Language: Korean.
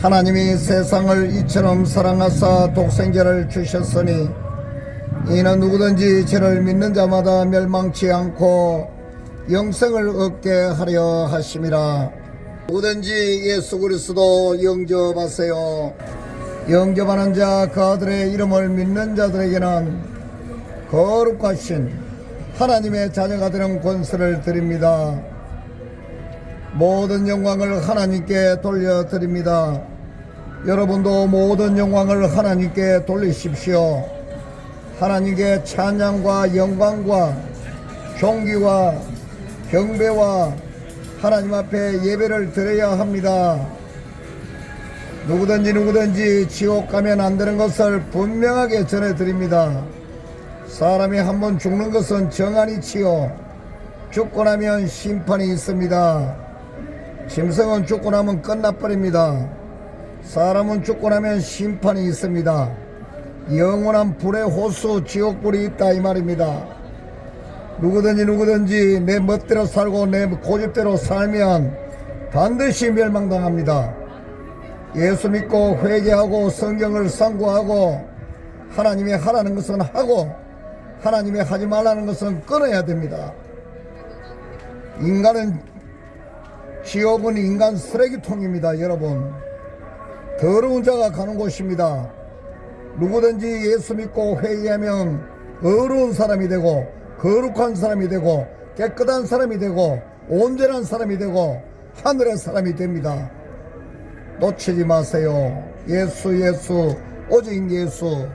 하나님이 세상을 이처럼 사랑하사 독생자를 주셨으니 이는 누구든지 저를 믿는 자마다 멸망치 않고 영생을 얻게 하려 하심이라. 누구든지 예수 그리스도 영접하세요. 영접하는 자 그 아들의 이름을 믿는 자들에게는 거룩하신 하나님의 자녀가 되는 권세를 드립니다 모든 영광을 하나님께 돌려드립니다. 여러분도 모든 영광을 하나님께 돌리십시오. 하나님께 찬양과 영광과 존귀와 경배와 하나님 앞에 예배를 드려야 합니다. 누구든지 누구든지 지옥 가면 안 되는 것을 분명하게 전해드립니다. 사람이 한 번 죽는 것은 정한이치요. 죽고 나면 심판이 있습니다. 짐승은 죽고 나면 끝나버립니다. 사람은 죽고 나면 심판이 있습니다. 영원한 불의 호수 지옥불이 있다 이 말입니다. 누구든지 누구든지 내 멋대로 살고 내 고집대로 살면 반드시 멸망당합니다. 예수 믿고 회개하고 성경을 상고하고 하나님이 하라는 것은 하고 하나님이 하지 말라는 것은 끊어야 됩니다. 인간은 지옥은 인간 쓰레기통입니다, 여러분. 더러운 자가 가는 곳입니다. 누구든지 예수 믿고 회개하면 어려운 사람이 되고 거룩한 사람이 되고 깨끗한 사람이 되고 온전한 사람이 되고 하늘의 사람이 됩니다. 놓치지 마세요. 예수 예수 오직 예수